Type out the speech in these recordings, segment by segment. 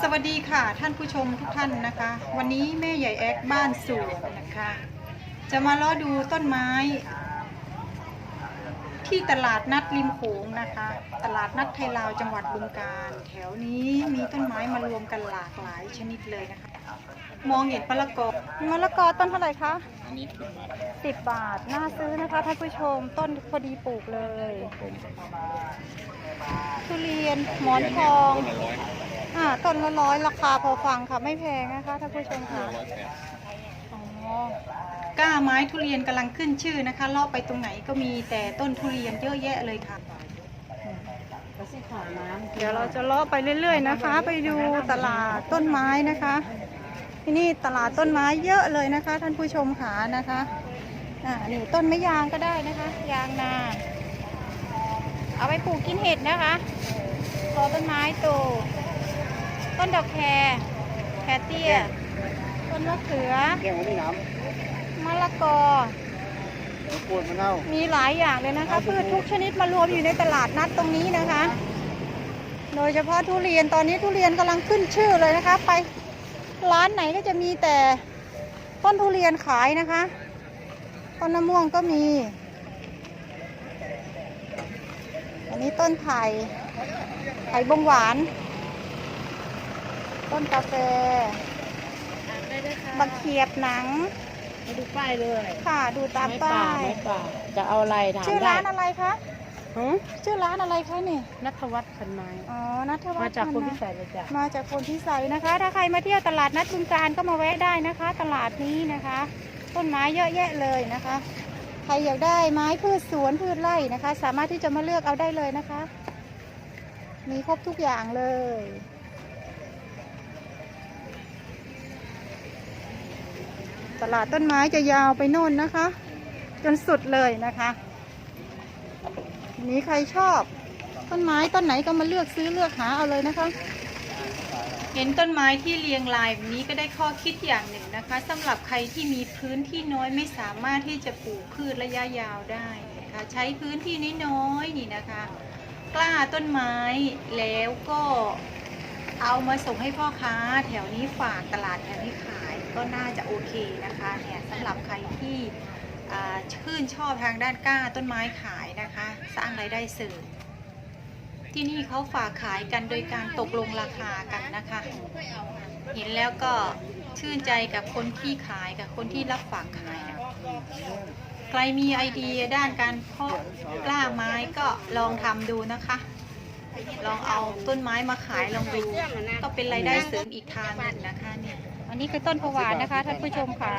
สวัสดีค่ะท่านผู้ชมทุกท่านนะคะ วันนี้แม่ใหญ่แอคบ้านสวนนะคะ จะมาล้อดูต้นไม้ ที่ตลาดนัดริมโขงนะคะ ตลาดนัดไทยลาวจังหวัดบึงกาฬแถวนี้มีต้นไม้มารวมกันหลากหลายชนิดเลยนะคะ มองเห็นมะละกอมะละกอต้นเท่าไหร่คะ นนี้สิบบาทสิบบาท น่าซื้อนะคะท่านผู้ชม ต้นพอดีปลูกเลย ผมทุเรียนหมอนทอง ต้นละร้อยอ่า ต้นละร้อยราคาพอฟังค่ะ ไม่แพงนะคะท่านผู้ชมต้นค่ะละร้อยแปดอ๋อ ก้าไม้ทุเรียนกำลังขึ้นชื่อนะคะเลาะไปตรงไหนก็มีแต่ต้นทุเรียนเยอะแยะเลยค่ะแล้วสิขอน้ำเดี๋ยวเราจะเลาะไปเรื่อย ๆ นะคะ ไปดูตลาดต้นไม้นะคะ ที่นี่ตลาดต้นไม้เยอะเลยนะคะ ท่านผู้ชมขานะคะอ่านี่ต้นไม้ยางก็ได้นะคะ ยางนาเอาไปปลูกกินเห็ดนะคะรอต้นไม้โตต้นดอกแครแครเตี้ย ต้นมะเขือแก้วนี่น้มะละกอำปวดมะนาวมีหลายอย่างเลยนะคะพืชทุกชนิดมารวมอยู่ในตลาดนัดตรงนี้นะคะ โดยเฉพาะทุเรียนตอนนี้ทุเรียนกำลังขึ้นชื่อเลยนะคะ ไป ร้านไหนก็จะมีแต่ต้นทุเรียนขายนะคะต้นมะม่วงก็มี อันนี้ต้นไผ่ไผ่บงหวาน ต้นกาแฟได้ด้วยค่ะบักเขียบหนังมาดูป้ายเลย ค่ะ ดูตามไม้ป้าป่ายไม้ป่าจะเอาอะไรถามชื่อได้ร้านอะไรคะ ฮะชื่อร้านอะไรคะเนี่ยนัทวัฒน์พันไม้ อ๋อนัทวัฒน์มาจากคนพินะเศษเลยจ้ะ มาจากคนพิสัยนะคะ ถ้าใครมาเที่ยวตลาดนัดบึงการก็มาแวะได้นะคะ ตลาดนี้นะคะ ต้นไม้เยอะแยะเลยนะคะ ใครอยากได้ไม้พืชสวนพืชไร่นะคะ สามารถที่จะมาเลือกเอาได้เลยนะคะ มีครบทุกอย่างเลยตลาดต้นไม้จะยาวไปโน่นนะคะ จนสุดเลยนะคะ นี้ใครชอบ ต้นไม้ต้นไหนก็มาเลือกซื้อเลือกหาเอาเลยนะคะ เห็นต้นไม้ที่เรียงรายแบบนี้ก็ได้ข้อคิดอย่างหนึ่งนะคะสำหรับใครที่มีพื้นที่น้อยไม่สามารถที่จะปลูกพืชระยะยาวได้นะคะใช้พื้นที่น้อยๆนี่นะคะ กล้าต้นไม้แล้วก็เอามาส่งให้พ่อค้า แถวนี้ฝากตลาดแถวนี้ขายก็น่าจะโอเคนะคะเนี่ยสำหรับใครที่ ชื่นชอบทางด้านกล้าต้นไม้ขายนะคะ สร้างรายได้เสริมที่นี่เขาฝากขายกันโดยการตกลงราคากันนะคะ เห็นแล้วก็ชื่นใจกับคนที่ขายกับคนที่รับฝากขายนะใครมีไอเดียด้านการเพาะกล้าไม้ก็ลองทำดูนะคะ ลองเอาต้นไม้มาขายลองดูก็เป็นรายได้เสริมอีกทางหนึ่งนะคะเนี่ยอันนี้คือต้นผวานนะคะท่านผู้ชมค่ะ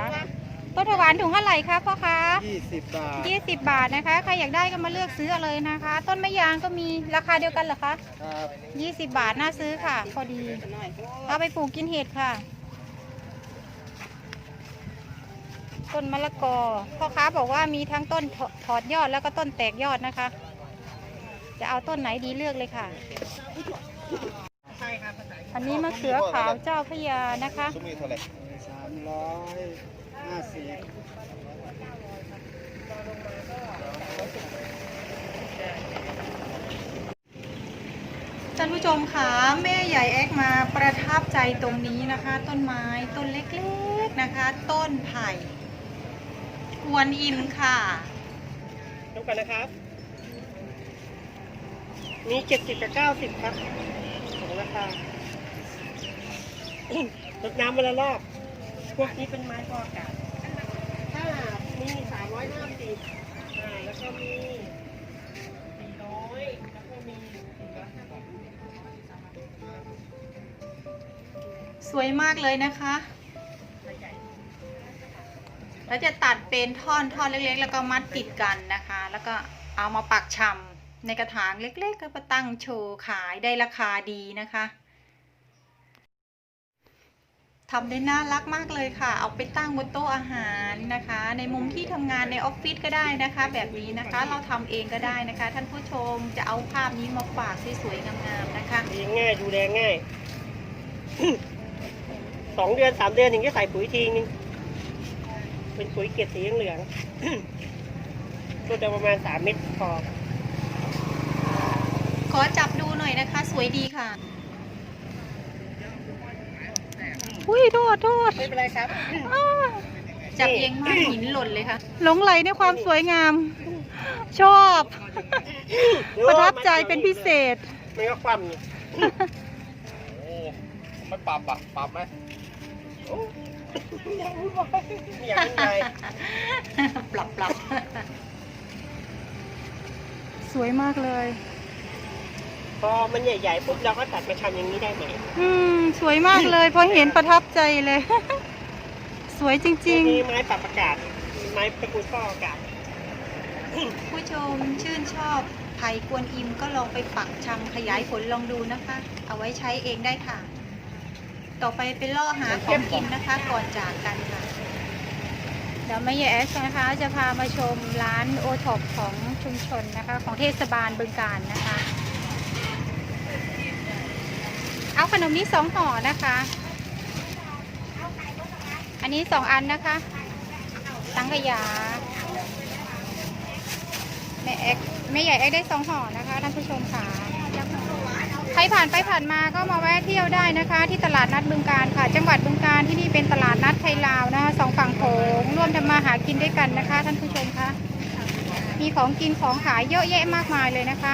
ต้นผวานถุงเท่าไหร่คะพ่อคะยี่สิบบาทยี่สิบบาทนะคะ ใครอยากได้ก็มาเลือกซื้อเอาเลยนะคะ ต้นมะยางก็มีราคาเดียวกันเหรอคะ ครับยี่สิบบาทน่าซื้อค่ะ พอดีเอาไปปลูกกินเห็ดค่ะ ต้นมะละกอ พ่อค้าบอกว่ามีทั้งต้นถถอดยอดแล้วก็ต้นแตกยอดนะคะ จะเอาต้นไหนดีเลือกเลยค่ะ อันนี้มะเขือขาวเจ้าพระยานะคะ ซุ้มนี้เท่าไหร่สามร้อย ห้าสิบท่านผู้ชมคะแม่ใหญ่แอกมาประทับใจตรงนี้นะคะ ต้นไม้ต้นเล็กๆนะคะ ต้นไผ่กวนอิมค่ะดูกันนะครับ มีเจ็ดสิบกับเก้าสิบครับของราคาลดน้ำมาละรอบ พวกนี้เป็นไม้พออากาศถ้ามีสามร้อยห้าสิบอ่แล้วก็มีสี่ร้อยแล้วก็มีสี่ร้อยห้าสิบสวยมากเลยนะคะ แล้วจะตัดเป็นท่อนท่อนเล็กๆ แล้วก็มัดติดกันนะคะ แล้วก็เอามาปักชำในกระถางเล็กๆ ก็มาตั้งโชว์ขายได้ราคาดีนะคะ ทำได้น่ารักมากเลยค่ะ เอาไปตั้งบนโต๊ะอาหารนะคะ ในมุมที่ทำงานในออฟฟิศก็ได้นะคะ แบบนี้นะคะเราทำเองก็ได้นะคะ ท่านผู้ชมจะเอาภาพนี้มาฝากสวยๆงามๆนะคะเลี้ยงง่ายดูแลง่าย สองเดือนสามเดือนถึงจะใส่ปุ๋ยทีนึงเป็นปุ๋ยเกล็ดสีเหลืองๆตัวจะประมาณสามเม็ดพอขอจับดูหน่อยนะคะ สวยดีค่ะ อุ้ยโทษโทษไม่เป็นไรครับอ้าวจับเองมากหินหล่นเลยค่ะ หลงไหลในความสวยงาม ชอบ ประทับใจเป็นพิเศษ ไม่ก็ความนี่โอ้ไม่ปรับอะปรับไหมอย่าพูดว่าอย่าเป็นไรปรับปรับสวยมากเลย พอมันใหญ่ๆปุ๊บเราก็ตัดมาทำอย่างนี้ได้ไหมอืมสวยมากเลยพอเห็นประทับใจเลย สวยจริงนี่ไม้ปรับอากาศไม้ตะกรุดฟอกอากาศๆผู้ชมชื่นชอบไผ่กวนอิมก็ลองไปปักชำขยายผลลองดูนะคะ เอาไว้ใช้เองได้ค่ะ ต่อไปเป็นล่อหาของกินนะคะ ก่อนจากกันค่ะ เดี๋ยวแม่ยายแอสนะคะ จะพามาชมร้านโอท็อปของชุมชนนะคะ ของเทศบาลบึงการนะคะ เอาขนมนี้สองห่อนะคะ อันนี้สองอันนะคะสังขยาแม่แอกแม่ใหญ่แอกได้สองห่อนะคะท่านผู้ชมค่ะใครผ่านไปผ่านมาก็มาแวะเที่ยวได้นะคะ ที่ตลาดนัดบึงการค่ะ จังหวัดบึงการที่นี่เป็นตลาดนัดไทยลาวนะคะสองฝั่งโขงร่วมทำมาหากินด้วยกันนะคะ ท่านผู้ชมคะมีของกินของขายเยอะแยะมากมายเลยนะคะ